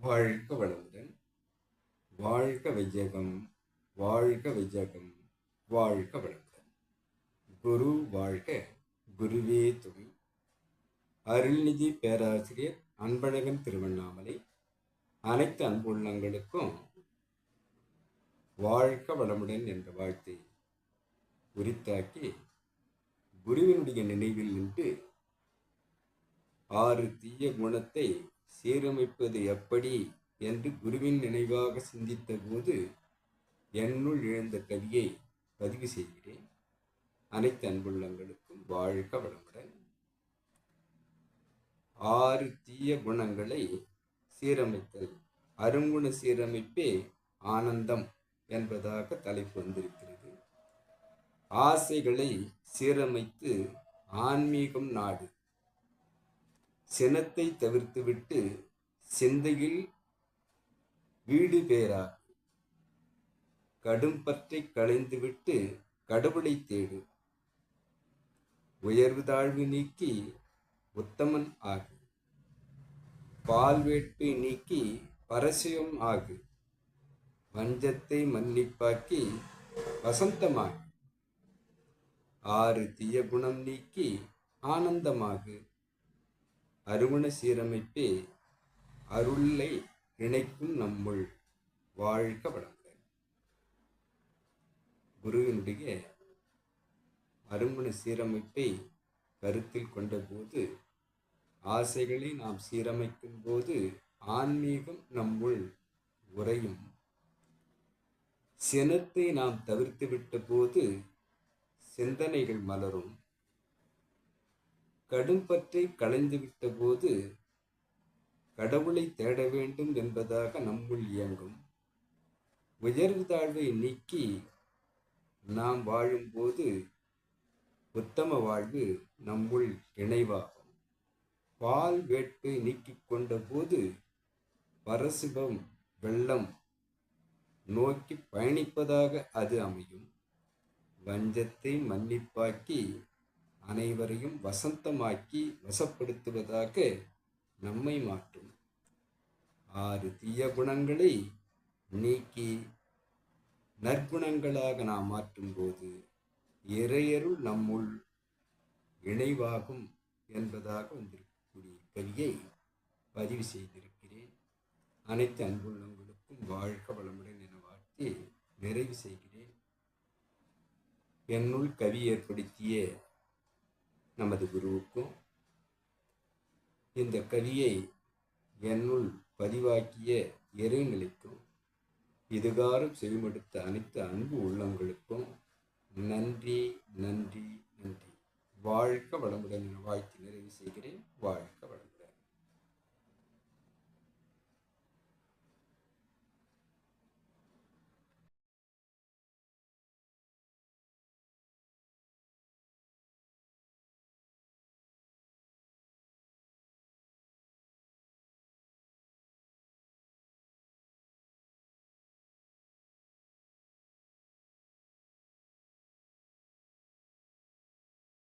வாழ்க வளமுடன். வாழ்க வையகம் வாழ்க வையகம் வாழ்க வளமுடன். குரு வாழ்க குருவே துணை. அருள்நிதி பேராசிரியர் அன்பழகன் திருவண்ணாமலை. அனைத்து அன்புள்ளங்களுக்கும் வாழ்க வளமுடன் என்ற வாழ்த்தை உரித்தாக்கி குருவினுடைய நினைவில் நின்று ஆறு தீய குணத்தை சீரமைப்பது எப்படி என்று குருவின் நினைவாக சிந்தித்த போது என்னுள் எழுந்த கவியை பதிவு செய்கிறேன். அனைத்து அன்புள்ளங்களுக்கும் வாழ்க வளமுடன். ஆறு தீய குணங்களை சீரமைத்தல். அருங்குண சீரமைப்பே ஆனந்தம் என்பதாக தலைப்பு வந்திருக்கிறது. ஆசைகளை சீரமைத்து ஆன்மீகம் நாடு சினத்தை தவிர்த்துவிட்டு சிந்தையில் வீடு பேரா. கடும் பற்றை களைந்துவிட்டு கடவுளை தேடு. உயர்வு தாழ்வு நீக்கி உத்தமன் ஆகு. பால் வேட்பை நீக்கி பரசியம் ஆகு. வஞ்சத்தை மன்னிப்பாக்கி வசந்தமாகு. ஆறு தீய குணம் நீக்கி ஆனந்தமாகு. அருவண சீரமைப்பே அருளை இணைக்கும் நம்முள் வாழ்க வளமுடன். குருவினுடைய அருமண சீரமைப்பை கருத்தில் கொண்டபோது ஆசைகளை நாம் சீரமைக்கும் போது ஆன்மீகம் நம்முள் உறையும். சினத்தை நாம் தவிர்த்துவிட்ட போது சிந்தனைகள் மலரும். கடும்பற்றை களைந்துவிட்ட போது கடவுளை தேட வேண்டும் என்பதாக நம்முள் இயங்கும். உயர்வு தாழ்வை நீக்கி நாம் வாழும்போது உத்தம வாழ்வு நம்முள் இணைவாகும். பால் வேட்பை நீக்கிக் கொண்ட போது பரசிபம் வெள்ளம் நோக்கி பயணிப்பதாக அது அமையும். வஞ்சத்தை மன்னிப்பாக்கி அனைவரையும் வசந்தமாக்கி வசப்படுத்துவதாக நம்மை மாற்றும். ஆறு தீய குணங்களை நீக்கி நற்குணங்களாக நாம் மாற்றும்போது இறையருள் நம்முள் இணைவாகும் என்பதாக வந்திருக்கக்கூடிய கவியை பதிவு செய்திருக்கிறேன். அனைத்து அன்புள்ளவங்களுக்கும் வாழ்க வளமுடன் என வாழ்த்தி நிறைவு செய்கிறேன். என்னுள் கவி ஏற்படுத்திய நமது குருவுக்கும் இந்த கவியை என்னுள் பதிவாக்கிய இறைநிலைக்கும் இதுகாரம் செவிமடுத்த அனைத்து அன்பு உள்ளங்களுக்கும் நன்றி நன்றி நன்றி. வாழ்க வளமுடன் வாழ்த்து நிறைவு செய்கிறேன். வாழ்க